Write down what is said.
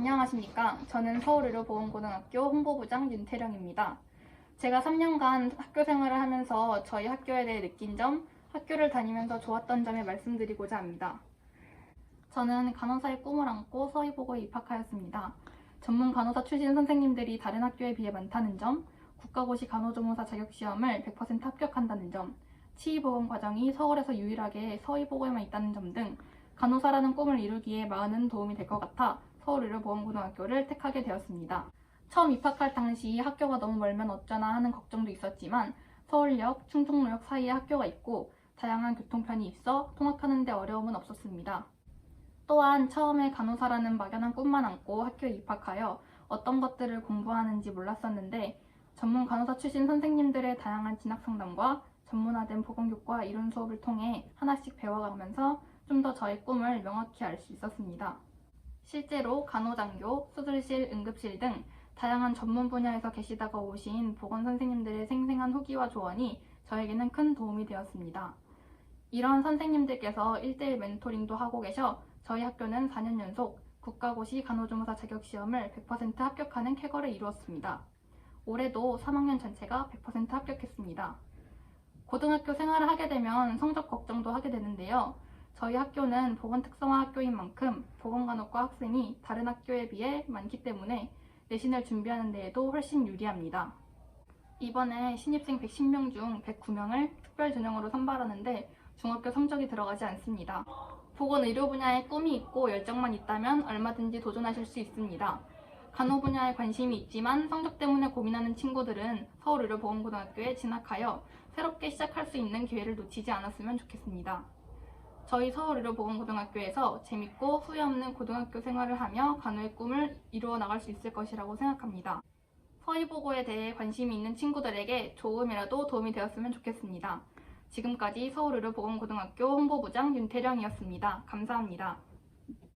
안녕하십니까. 저는 서울의료보건고등학교 홍보부장 윤태령입니다. 제가 3년간 학교 생활을 하면서 저희 학교에 대해 느낀 점, 학교를 다니면서 좋았던 점을 말씀드리고자 합니다. 저는 간호사의 꿈을 안고 서희보고에 입학하였습니다. 전문 간호사 출신 선생님들이 다른 학교에 비해 많다는 점, 국가고시 간호조무사 자격시험을 100% 합격한다는 점, 치의보건 과정이 서울에서 유일하게 서희보고에만 있다는 점 등 간호사라는 꿈을 이루기에 많은 도움이 될 것 같아 서울의료보건고등학교를 택하게 되었습니다. 처음 입학할 당시 학교가 너무 멀면 어쩌나 하는 걱정도 있었지만 서울역, 충청로역 사이에 학교가 있고 다양한 교통편이 있어 통학하는 데 어려움은 없었습니다. 또한 처음에 간호사라는 막연한 꿈만 안고 학교에 입학하여 어떤 것들을 공부하는지 몰랐었는데 전문 간호사 출신 선생님들의 다양한 진학 상담과 전문화된 보건교과 이론 수업을 통해 하나씩 배워가면서 좀 더 저의 꿈을 명확히 알 수 있었습니다. 실제로 간호장교, 수술실, 응급실 등 다양한 전문 분야에서 계시다가 오신 보건 선생님들의 생생한 후기와 조언이 저에게는 큰 도움이 되었습니다. 이런 선생님들께서 1대1 멘토링도 하고 계셔 저희 학교는 4년 연속 국가고시 간호조무사 자격시험을 100% 합격하는 쾌거를 이루었습니다. 올해도 3학년 전체가 100% 합격했습니다. 고등학교 생활을 하게 되면 성적 걱정도 하게 되는데요. 저희 학교는 보건 특성화 학교인 만큼 보건간호과 학생이 다른 학교에 비해 많기 때문에 내신을 준비하는 데에도 훨씬 유리합니다. 이번에 신입생 110명 중 109명을 특별 전형으로 선발하는데 중학교 성적이 들어가지 않습니다. 보건 의료 분야에 꿈이 있고 열정만 있다면 얼마든지 도전하실 수 있습니다. 간호 분야에 관심이 있지만 성적 때문에 고민하는 친구들은 서울의료보건고등학교에 진학하여 새롭게 시작할 수 있는 기회를 놓치지 않았으면 좋겠습니다. 저희 서울의료보건고등학교에서 재밌고 후회 없는 고등학교 생활을 하며 간호의 꿈을 이루어 나갈 수 있을 것이라고 생각합니다. 서희보고에 대해 관심이 있는 친구들에게 조금이라도 도움이 되었으면 좋겠습니다. 지금까지 서울의료보건고등학교 홍보부장 윤태령이었습니다. 감사합니다.